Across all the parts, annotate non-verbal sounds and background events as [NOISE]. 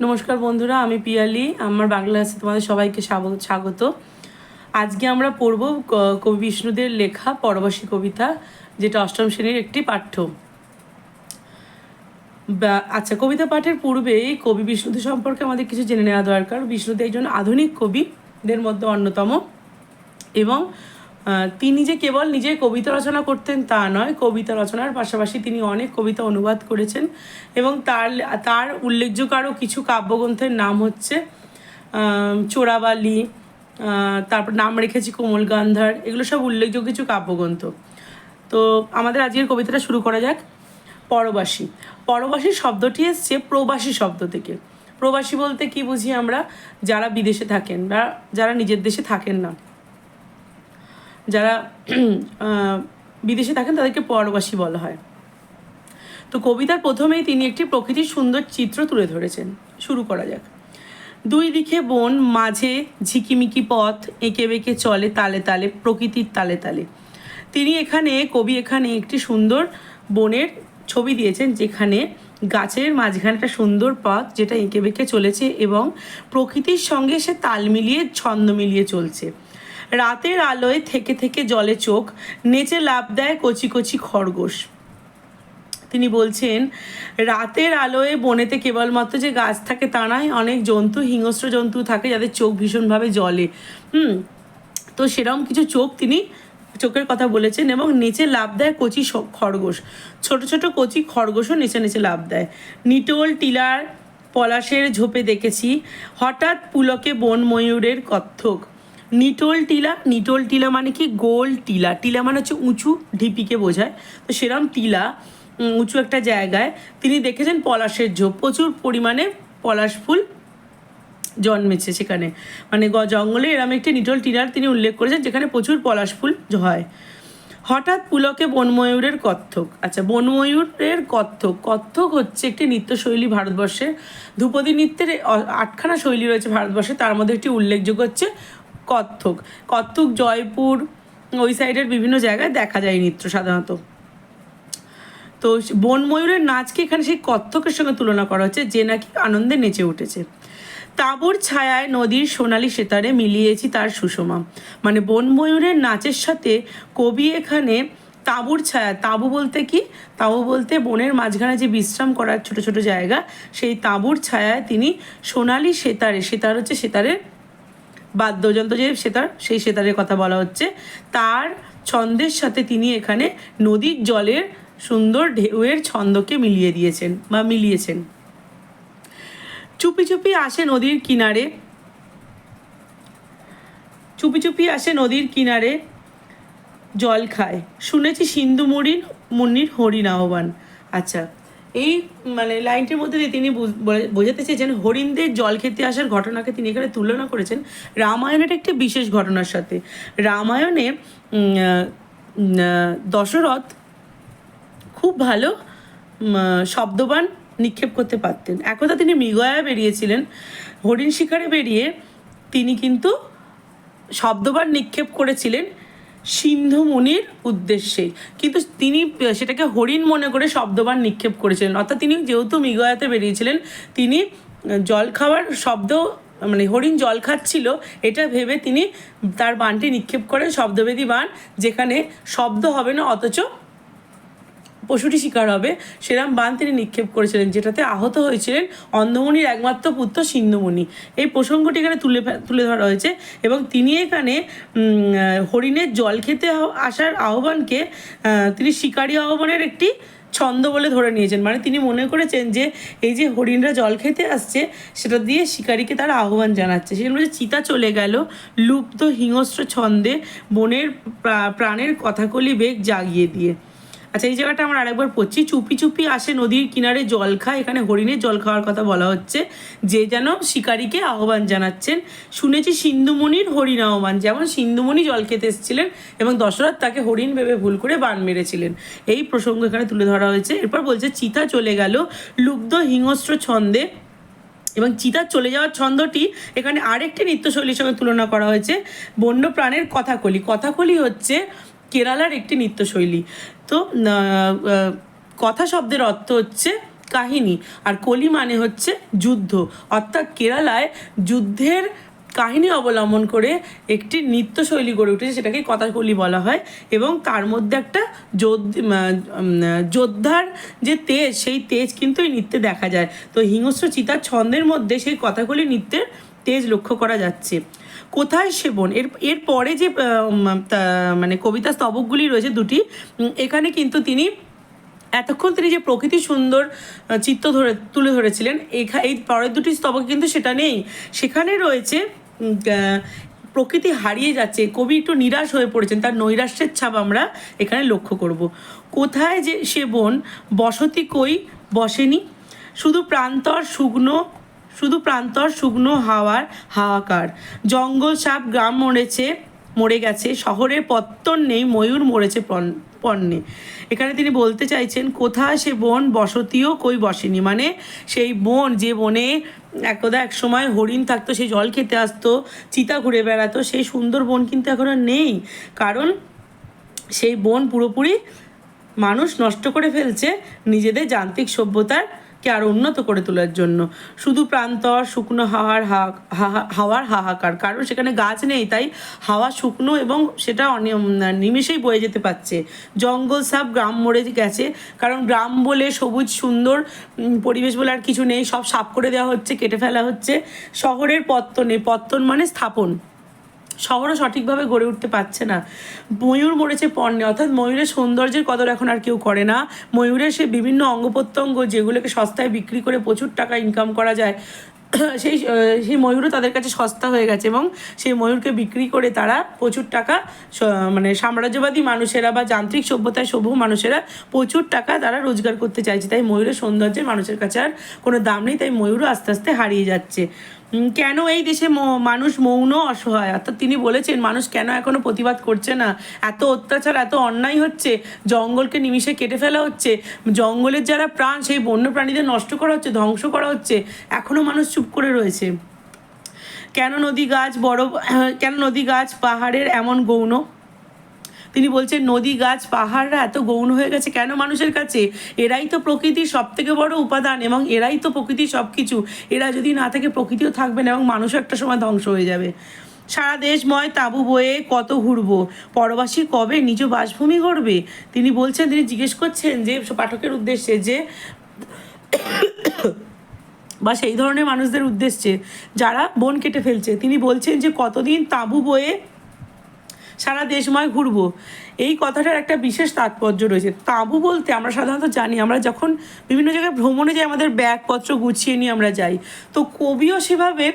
নমস্কার বন্ধুরা, আমি পিয়ালি, আমার বাংলা আছে, তোমাদের সবাইকে স্বাগত- আজকে আমরা পড়ব কবি বিষ্ণুদের লেখা পরবাসী কবিতা, যেটা অষ্টম শ্রেণির একটি পাঠ্য। আচ্ছা কবিতা পাঠের পূর্বেই কবি বিষ্ণুদের সম্পর্কে আমাদের কিছু জেনে নেওয়া দরকার। বিষ্ণুদের একজন আধুনিক কবিদের মধ্যে অন্যতম এবং তিনি যে কেবল নিজে কবিতা রচনা করতেন তা নয়, কবিতা রচনার পাশাপাশি তিনি অনেক কবিতা অনুবাদ করেছেন এবং তার তার উল্লেখযোগ্য আরও কিছু কাব্যগ্রন্থের নাম হচ্ছে চোরাবালি তারপর নাম রেখেছি কোমল গান্ধার, এগুলো সব উল্লেখযোগ্য কিছু কাব্যগ্রন্থ। তো আমাদের আজকের কবিতাটা শুরু করা যাক। পরবাসী। পরবাসী শব্দটি এসছে প্রবাসী শব্দ থেকে। প্রবাসী বলতে কি বুঝি আমরা? যারা বিদেশে থাকেন বা যারা নিজের দেশে থাকেন না। যারা বিদেশে থাকেন তাদেরকে পরবাসী বলা হয়। তো কবিতার প্রথমেই তিনি একটি প্রকৃতির সুন্দর চিত্র তুলে ধরেছেন। শুরু করা যাক। দুই দিকে বন, মাঝে ঝিকিমিকি পথ, এঁকে বেঁকে চলে তালে তালে, প্রকৃতির তালে তালে। তিনি এখানে, কবি এখানে একটি সুন্দর বনের ছবি দিয়েছেন, যেখানে গাছের মাঝখানে একটা সুন্দর পথ, যেটা এঁকে বেঁকে চলেছে এবং প্রকৃতির সঙ্গে সে তাল মিলিয়ে, ছন্দ মিলিয়ে চলছে। রাতের আলোয় থেকে থেকে জলে চোখ, নেচে লাভ দেয় কচি কচি খরগোশ। তিনি বলছেন, রাতের আলোয় বনেতে কেবলমাত্র যে গাছ থাকে তা নয়, অনেক জন্তু, হিংস্র জন্তু থাকে যাদের চোখ ভীষণভাবে জলে। হুম, তো সেরকম কিছু চোখ তিনি চোখের কথা বলেছেন এবং নিচে লাভ দেয় কচি খরগোশ। ছোট ছোট কচি খরগোশও নিচে নিচে লাভ দেয়। নিটোল টিলার পলাশের ঝোপে দেখেছি, হঠাৎ পুলকে বন ময়ূরের কত্থক। নিটোল টিলা নিটোল টিলা মানে কি? গোল টিলা। টিলা মানে হচ্ছে উঁচু, ঢিপিকে বোঝায়। তো সেরম টিলা উঁচু একটা জায়গায়। তিনি দেখেছেন পলাশের ঝোপ। প্রচুর পরিমাণে পলাশ ফুল জন্মেছে সেখানে। মানে জঙ্গলে এরম একটি নিটল টিলার তিনি উল্লেখ করেছেন, যেখানে প্রচুর পলাশ ফুল হয়। হঠাৎ পুলকে বনময়ূরের কত্থক। আচ্ছা বনময়ূরের কত্থক। কত্থক হচ্ছে একটি নৃত্যশৈলী ভারতবর্ষের ধ্রুপদী নৃত্যের আটখানা শৈলী রয়েছে ভারতবর্ষে। তার মধ্যে একটি উল্লেখযোগ্য হচ্ছে কত্থক। কত্থক, জয়পুর, ওই সাইডের বিভিন্ন জায়গায় দেখা যায় নৃত্য সাধারণত। তো বন ময়ূরের নাচকে এখানে সেই কত্থকের সঙ্গে তুলনা করা হচ্ছে, যে নাকি আনন্দে নেচে উঠেছে। তাঁবুর ছায়ায় নদীর সোনালি সেতারে মিলিয়েছি তার সুষমা। মানে বন ময়ূরের নাচের সাথে কবি এখানে তাঁবুর ছায়া, তাঁবু বলতে কি? তাঁবু বলতে বনের মাঝখানে যে বিশ্রাম করার ছোট ছোট জায়গা, সেই তাঁবুর ছায়ায় তিনি সোনালি সেতারে, সেতার হচ্ছে সেতারের বাদ্যযন্ত্র যে সেতার, সেই সেতারের কথা বলা হচ্ছে। তার ছন্দের সাথে তিনি এখানে নদীর জলের সুন্দর ঢেউয়ের ছন্দকে মিলিয়ে দিয়েছেন বা মিলিয়েছেন। চুপি চুপি আসে নদীর কিনারে। চুপি চুপি আসে নদীর কিনারে জল খায়। শুনেছি সিন্ধু মুড়ির মুন্নির হরিণ আহ্বান। আচ্ছা এই মানে লাইনটির মধ্যে দিয়ে তিনি বোঝাতে চেয়েছেন, হরিণদের জল খেতে আসার ঘটনাকে তিনি এখানে তুলনা করেছেন রামায়ণের একটি বিশেষ ঘটনার সাথে। রামায়ণে দশরথ খুব ভালো শব্দবান নিক্ষেপ করতে পারতেন। একদা তিনি মৃগয়া বেরিয়েছিলেন, হরিণ শিকারে বেরিয়ে তিনি কিন্তু শব্দবান নিক্ষেপ করেছিলেন সিন্ধু মুনির উদ্দেশ্যে। কিন্তু তিনি, সেটাকে হরিণ মনে করে শব্দবান নিক্ষেপ করেছিলেন। অর্থাৎ তিনি যেহেতু মৃগয়াতে বেরিয়েছিলেন, তিনি জল খাওয়ার শব্দ মানে হরিণ জল খাচ্ছিল, এটা ভেবে তিনি তার বানটি নিক্ষেপ করেন, শব্দবেদী বান, যেখানে শব্দ হবে না, অথচ পশুটি শিকার হবে। সেরাম বান তিনি নিক্ষেপ করেছিলেন, যেটাতে আহত হয়েছিলেন অন্ধমণির একমাত্র পুত্র সিন্ধুমণি। এই প্রসঙ্গটি এখানে তুলে তুলে ধরা হয়েছে এবং তিনি এখানে হরিণের জল খেতে আসার আহ্বানকে তিনি শিকারী আহ্বানের একটি ছন্দ বলে ধরে নিয়েছেন। মানে তিনি মনে করেছেন যে, এই যে হরিণরা জল খেতে আসছে, সেটা দিয়ে শিকারীকে তারা আহ্বান জানাচ্ছে। সেজন্য যে চিতা চলে গেল, লুপ্ত হিংস্র ছন্দে বনের প্রাণের কথাকলি বেগ জাগিয়ে দিয়ে। আচ্ছা এই জায়গাটা আমরা আরেকবার পড়ছি। চুপি চুপি আসে নদীর কিনারে জল খায়। এখানে হরিণের জল খাওয়ার কথা বলা হচ্ছে। যে যেন শিকারীকে আহ্বান জানাচ্ছেন। শুনেছি সিন্ধুমণির হরিণ আহ্বান। যেমন সিন্ধুমণি জল খেতে এসেছিলেন এবং দশরথ তাকে হরিণ ভেবে ভুল করে বান মেরেছিলেন। এই প্রসঙ্গ এখানে তুলে ধরা হয়েছে। এরপর বলছে, চিতা চলে গেল। লুব্ধ হিংস্র ছন্দে। এবং চিতার চলে যাওয়ার ছন্দটি এখানে আরেকটি নৃত্যশৈলীর সঙ্গে তুলনা করা হয়েছে। বন্য প্রাণের কথাকলি। কথাকলি হচ্ছে কেরালার একটি নৃত্যশৈলী। তো কথা শব্দের অর্থ হচ্ছে কাহিনী, আর কলি মানে হচ্ছে যুদ্ধ। অর্থাৎ কেরালায় যুদ্ধের কাহিনী অবলম্বন করে একটি নৃত্যশৈলী গড়ে উঠেছে, সেটাকে কথাকলি বলা হয়, এবং তার মধ্যে একটা যোদ্ধ যোদ্ধার যে তেজ, সেই তেজ কিন্তু এই নৃত্যে দেখা যায়। তো হিংস্র চিতার ছন্দের মধ্যে সেই কথাকলি নৃত্যের তেজ লক্ষ্য করা যাচ্ছে। কোথায় সেবন এর এর পরে যে মানে কবিতা স্তবকগুলি রয়েছে দুটি এখানে কিন্তু তিনি এতক্ষণ তিনি যে প্রকৃতি সুন্দর চিত্র ধরে, তুলে ধরেছিলেন, এখা, এই পরের দুটি স্তবক কিন্তু সেটা নেই। সেখানে রয়েছে প্রকৃতি হারিয়ে যাচ্ছে, কবি একটু নিরাশ হয়ে পড়েছেন, তার নৈরাশ্যের ছাপ আমরা এখানে লক্ষ্য করব। কোথায় যে সে বন, বসতি কই, বসেনি? শুধু প্রান্তর শুকনো শুধু প্রান্তর শুকনো হাওয়ার হাহাকার। জঙ্গল সাপ গ্রাম মরেছে, মরে গেছে। শহরের পত্তন নেই, ময়ূর মরেছে পণ- পণ্যে এখানে তিনি বলতে চাইছেন, কোথায় সে বন? বসতিও কই বসেনি? মানে সেই বন, যে বনে একদা এক সময় হরিণ থাকতো সেই জল খেতে আসতো, চিতা ঘুরে বেড়াতো, সেই সুন্দর বন কিন্তু এখন আর নেই। কারণ সেই বন পুরোপুরি মানুষ নষ্ট করে ফেলছে, নিজেদের যান্ত্রিক সভ্যতার কে আরও উন্নত করে তোলার জন্য। শুধু প্রান্তর শুকনো হাওয়ার হাওয়ার হাহাকার। কারণ সেখানে গাছ নেই, তাই হাওয়া শুকনো এবং সেটা নিমেষেই বয়ে যেতে পারছে। জঙ্গল সাপ গ্রাম মরে গেছে। কারণ গ্রাম বলে সবুজ, সুন্দর পরিবেশ বলে আর কিছু নেই। সব সাফ করে দেওয়া হচ্ছে, কেটে ফেলা হচ্ছে। শহরের পত্তনে পত্তন মানে স্থাপন। শহরও সঠিকভাবে গড়ে উঠতে পারছে না। ময়ূর মরেছে পণ্যে, অর্থাৎ ময়ূরের সৌন্দর্যের কদর এখন আর কেউ করে না। ময়ূরের সে বিভিন্ন অঙ্গ প্রত্যঙ্গ যেগুলোকে সস্তায় বিক্রি করে প্রচুর টাকা ইনকাম করা যায়, [CLEARS THROAT] সেই সেই ময়ূরও তাদের কাছে সস্তা হয়ে গেছে এবং সেই ময়ূরকে বিক্রি করে তারা প্রচুর টাকা মানে সাম্রাজ্যবাদী মানুষেরা বা যান্ত্রিক সভ্যতায় সভ্য মানুষেরা প্রচুর টাকা তারা রোজগার করতে চাইছে। তাই ময়ূরের সৌন্দর্যের মানুষের কাছে আর কোনো দাম নেই, তাই ময়ূরও আস্তে আস্তে হারিয়ে যাচ্ছে। কেন এই দেশে মানুষ মৌন অসহায়? অর্থাৎ তিনি বলেছেন, মানুষ কেন এখনও প্রতিবাদ করছে না? এত অত্যাচার, এত অন্যায় হচ্ছে, জঙ্গলকে নিমিষে কেটে ফেলা হচ্ছে, জঙ্গলের যারা প্রাণ, সেই বন্য প্রাণীদের নষ্ট করা হচ্ছে, ধ্বংস করা হচ্ছে, এখনও মানুষ চুপ করে রয়েছে। কেন নদী গাছ বড়, কেন নদী গাছ পাহাড়ের এমন গৌণ? তিনি বলছেন, নদী, গাছ, পাহাড়রা এত গৌণ হয়ে গেছে কেন মানুষের কাছে? এরাই তো প্রকৃতির সব থেকে বড় উপাদান এবং এরাই তো প্রকৃতির সব কিছু এরা যদি না থাকে প্রকৃতিও থাকবে না এবং মানুষও একটা সময় ধ্বংস হয়ে যাবে। সারা দেশময় তাবু বয়ে কত ঘুরবো? পরবাসী কবে নিজ বাসভূমি গড়বে? তিনি বলছেন, তিনি জিজ্ঞেস করছেন যে, পাঠকের উদ্দেশ্যে যে, বা সেই ধরনের মানুষদের উদ্দেশ্যে যারা বন কেটে ফেলছে, তিনি বলছেন যে, কতদিন তাঁবু বয়ে সারা দেশময় ঘুরবো। এই কথাটার একটা বিশেষ তাৎপর্য রয়েছে। তাঁবু বলতে আমরা সাধারণত জানি, আমরা যখন বিভিন্ন জায়গায় ভ্রমণে যাই, আমাদের ব্যাগপত্র গুছিয়ে নিয়ে আমরা যাই। তো কবিও সেভাবে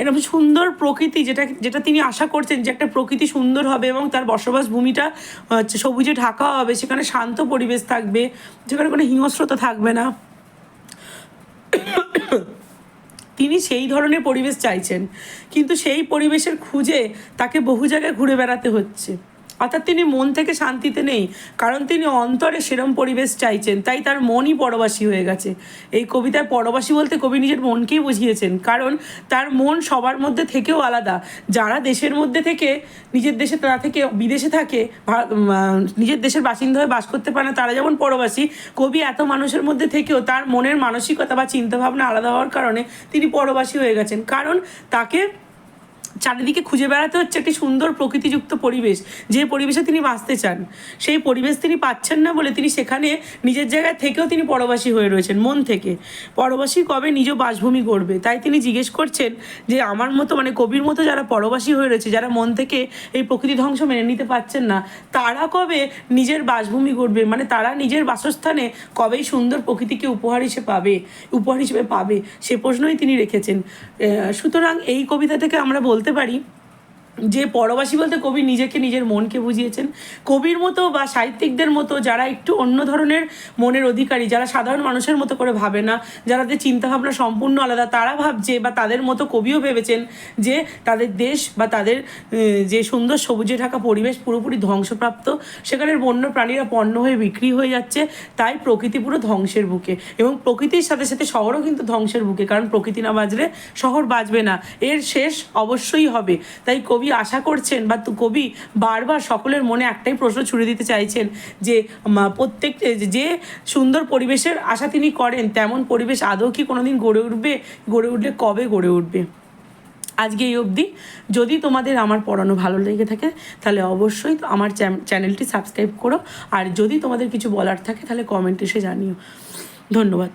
এরকম সুন্দর প্রকৃতি যেটা যেটা তিনি আশা করছেন যে একটা প্রকৃতি সুন্দর হবে এবং তার বসবাস ভূমিটা, হচ্ছে সবুজে ঢাকা হবে, সেখানে শান্ত পরিবেশ থাকবে, যেখানে কোনো হিংস্রতা থাকবে না। তিনি সেই ধরনের পরিবেশ চাইছেন। কিন্তু সেই পরিবেশের খুঁজে তাকে বহু জায়গায় ঘুরে বেড়াতে হচ্ছে। অর্থাৎ তিনি মন থেকে শান্তিতে নেই, কারণ তিনি অন্তরে সেরম পরিবেশ চাইছেন, তাই তার মনই পরবাসী হয়ে গেছে। এই কবিতায় পরবাসী বলতে কবি নিজের মনকেই বুঝিয়েছেন, কারণ তার মন সবার মধ্যে থেকেও আলাদা। যারা দেশের মধ্যে থেকে, নিজের দেশে তারা থেকে বিদেশে থাকে নিজের দেশের বাসিন্দা হয়ে বাস করতে পারে না, তারা যেমন পরবাসী, কবি এত মানুষের মধ্যে থেকেও তার মনের মানসিকতা বা চিন্তাভাবনা আলাদা হওয়ার কারণে তিনি পরবাসী হয়ে গেছেন। কারণ তাকে চারিদিকে খুঁজে বেড়াতে হচ্ছে একটি সুন্দর প্রকৃতিযুক্ত পরিবেশ, যে পরিবেশে তিনি বাঁচতে চান। সেই পরিবেশ তিনি পাচ্ছেন না বলে তিনি সেখানে নিজের জায়গায় থেকেও তিনি পরবাসী হয়ে রয়েছেন, মন থেকে। পরবাসী কবে নিজ বাসভূমি গড়বে? তাই তিনি জিজ্ঞেস করছেন যে, আমার মতো মানে কবির মতো যারা পরবাসী হয়ে রয়েছে, যারা মন থেকে এই প্রকৃতি ধ্বংস মেনে নিতে পারছেন না, তারা কবে নিজের বাসভূমি গড়বে? মানে তারা নিজের বাসস্থানে কবেই সুন্দর প্রকৃতিকে উপহার হিসেবে পাবে, উপহার হিসেবে পাবে? সে প্রশ্নই তিনি রেখেছেন। সুতরাং এই কবিতা থেকে আমরা বলতে পারি। যে পরবাসী বলতে কবি নিজেকে নিজের মনকে বুঝিয়েছেন। কবির মতো বা সাহিত্যিকদের মতো যারা একটু অন্য ধরনের মনের অধিকারী, যারা সাধারণ মানুষের মতো করে ভাবে না যাদের চিন্তাভাবনা সম্পূর্ণ আলাদা, তারা ভাবছে বা তাদের মতো কবিও ভেবেছেন যে তাদের দেশ বা তাদের যে সুন্দর সবুজে ঢাকা পরিবেশ পুরোপুরি ধ্বংসপ্রাপ্ত, সেখানের বন্য প্রাণীরা পণ্য হয়ে বিক্রি হয়ে যাচ্ছে, তাই প্রকৃতি পুরো ধ্বংসের বুকে। এবং প্রকৃতির সাথে সাথে শহরও কিন্তু ধ্বংসের বুকে, কারণ প্রকৃতি না বাজলে শহর বাজবে না। এর শেষ অবশ্যই হবে। তাই কবি কবি আশা করছেন বা কবি বারবার সকলের মনে একটাই প্রশ্ন ছুড়ে দিতে চাইছেন যে প্রত্যেক যে সুন্দর পরিবেশের আশা তিনি করেন, তেমন পরিবেশ আদৌ কি কোনোদিন গড়ে উঠবে? গড়ে উঠলে কবে গড়ে উঠবে? আজকে এই অবধি। যদি তোমাদের আমার পড়ানো ভালো লেগে থাকে, তাহলে অবশ্যই আমার চ্যান- চ্যানেলটি সাবস্ক্রাইব করো। আর যদি তোমাদের কিছু বলার থাকে, তাহলে কমেন্ট এসে জানিও। ধন্যবাদ।